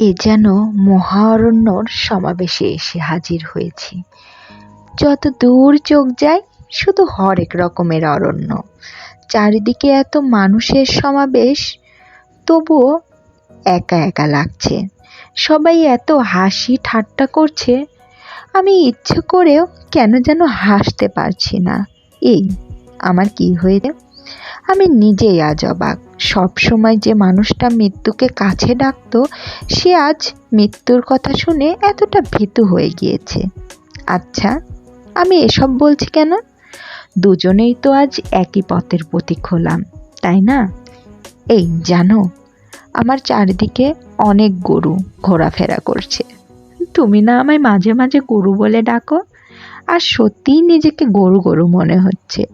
এ যেন মহা অরণ্যর সমাবেশে এসে হাজির হয়েছি। যত দূর চোখ যায়, শুধু হরেক রকমের অরণ্য। চারিদিকে এত মানুষের সমাবেশ, তবুও একা একা লাগছে। সবাই এত হাসি ঠাট্টা করছে, আমি ইচ্ছে করেও কেন যেন হাসতে পারছি না। এই, আমার কি হয়েছে আমি নিজেই আজ অবাক। সব সময় যে মানুষটা মৃত্যুকে কাছে ডাকতো, সে আজ মৃত্যুর কথা শুনে এতটা ভীতু হয়ে গিয়েছে। আচ্ছা আমি এসব বলছি কেন? দুজনেই তো আজ একই পথের প্রতীক হলাম, তাই না? এই, জানো, আমার চারিদিকে অনেক গরু ঘোরাফেরা করছে। তুমি না আমায় মাঝে মাঝে গরু বলে ডাকো? আর সত্যিই নিজেকে গরু গরু মনে হচ্ছে।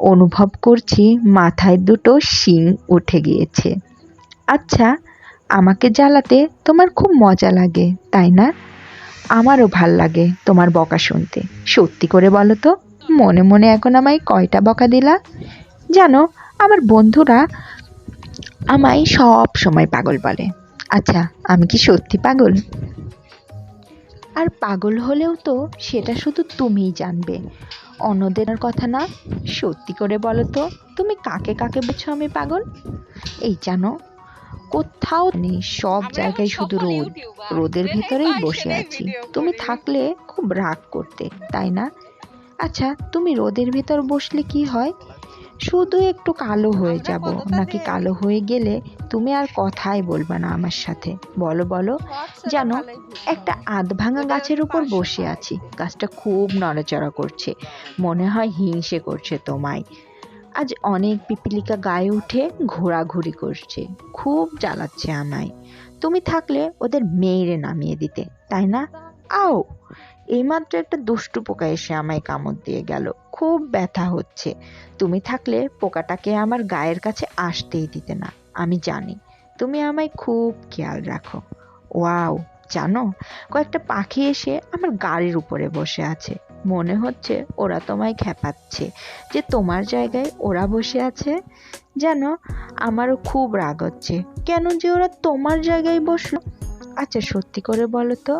অনুভব করছি মাথায় দুটো শিং উঠে গিয়েছে। আচ্ছা আমাকে জ্বালাতে তোমার খুব মজা লাগে, তাই না? আমারও ভালো লাগে তোমার বকা শুনতে। সত্যি করে বলো তো, মনে মনে এখন আমায় কয়টা বকা দিলা? জানো, আমার বন্ধুরা আমায় সব সময় পাগল বলে। আচ্ছা আমি কি সত্যি পাগল? আর পাগল হলেও তো সেটা শুধু তুমিই জানবে। অন্যদের কথা না সত্যি করে বলো তো তুমি কাকে কাকে বলছো আমি পাগল? এই জানো কোথাও নেই সব জায়গায় শুধু রোদ। রোদের ভেতরেই বসে আছি। তুমি থাকলে খুব রাগ করতে তাই না? আচ্ছা তুমি রোদের ভেতর বসলে কি হয়? শুধু একটু কালো হয়ে যাব। নাকি কালো হয়ে গেলে তুমি আর কথাই বলবে না আমার সাথে? বলো বলো। জানো একটা আধ ভাঙা গাছের উপর বসে আছি। গাছটা খুব নড়াচড়া করছে। মনে হয় হিংসে করছে তোমায়। আজ অনেক পিপিলিকা গায়ে উঠে ঘোরাঘুরি করছে। খুব জ্বালাচ্ছে আমায়। তুমি থাকলে ওদের মেয়েরে নামিয়ে দিতে তাই না? আও! এইমাত্র একটা দুষ্টু পোকা এসে আমায় কামড় দিয়ে গেল। খুব ব্যথা হচ্ছে। তুমি থাকলে পোকাটাকে আমার গায়ের কাছে আসতেই দিতে না, আমি জানি। তুমি আমায় খুব খেয়াল রাখো। ওয়াও, জানো, কয়েকটা পাখি এসে আমার গাড়ির উপরে বসে আছে। মনে হচ্ছে ওরা তোমায় খেপাচ্ছে। যে তোমার জায়গায় ওরা বসে আছে যেন আমারও খুব রাগ হচ্ছে। কেন যে ওরা তোমার জায়গায় বসল? আচ্ছা সত্যি করে বলো তো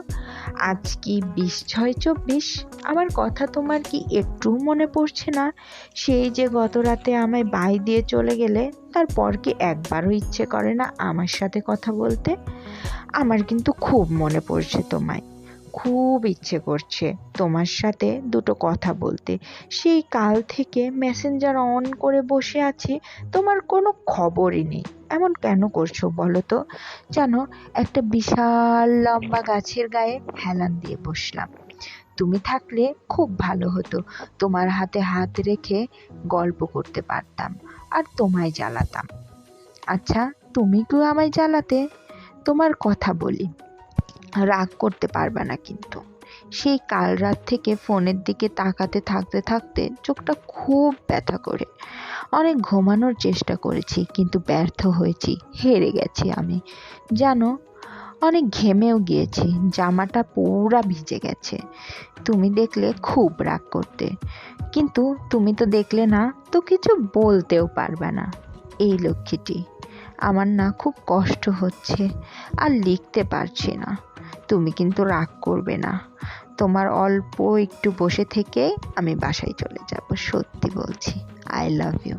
আজ কি বিশ ছয় চব্বিশ? আমার কথা তোমার কি একটু মনে পড়ছে না? সেই যে গত রাতে আমায় বাই দিয়ে চলে গেলে, তারপর কি একবারও ইচ্ছে করে না আমার সাথে কথা বলতে? আমার কিন্তু খুব মনে পড়ছে তোমায়। খুব ইচ্ছে করছে তোমার সাথে দুটো কথা বলতে। সেই কাল থেকে মেসেঞ্জার অন করে বসে আছি, তোমার কোনো খবরই নেই। এমন কেন করছ বলো তো? জানো, একটা বিশাল লম্বা গাছের গায়ে হেলান দিয়ে বসলাম। তুমি থাকলে খুব ভালো হতো, তোমার হাতে হাত রেখে গল্প করতে পারতাম আর তোমায় জ্বালাতাম। আচ্ছা তুমি কি আমায় জ্বালাতে? তোমার কথা বলি, রাগ করতে পারবে না কিন্তু। সেই কাল রাত থেকে ফোনের দিকে তাকাতে, থাকতে থাকতে চোখটা খুব ব্যথা করে। অনেক ঘুমানোর চেষ্টা করেছি, কিন্তু ব্যর্থ হয়েছি, হেরে গেছি আমি। জানো, অনেক ঘেমেও গিয়েছি, জামাটা পুরা ভিজে গেছে। তুমি দেখলে খুব রাগ করতে, কিন্তু তুমি তো দেখলে না, তো কিছু বলতেও পারবে না। এই লক্ষ্মীটি, আমার না খুব কষ্ট হচ্ছে, আর লিখতে পারছি না। তুমি কিন্তু রাগ করবে না। তোমার অল্প একটু বসে থেকে আমি বাসায় চলে যাব সত্যি বলছি। I love you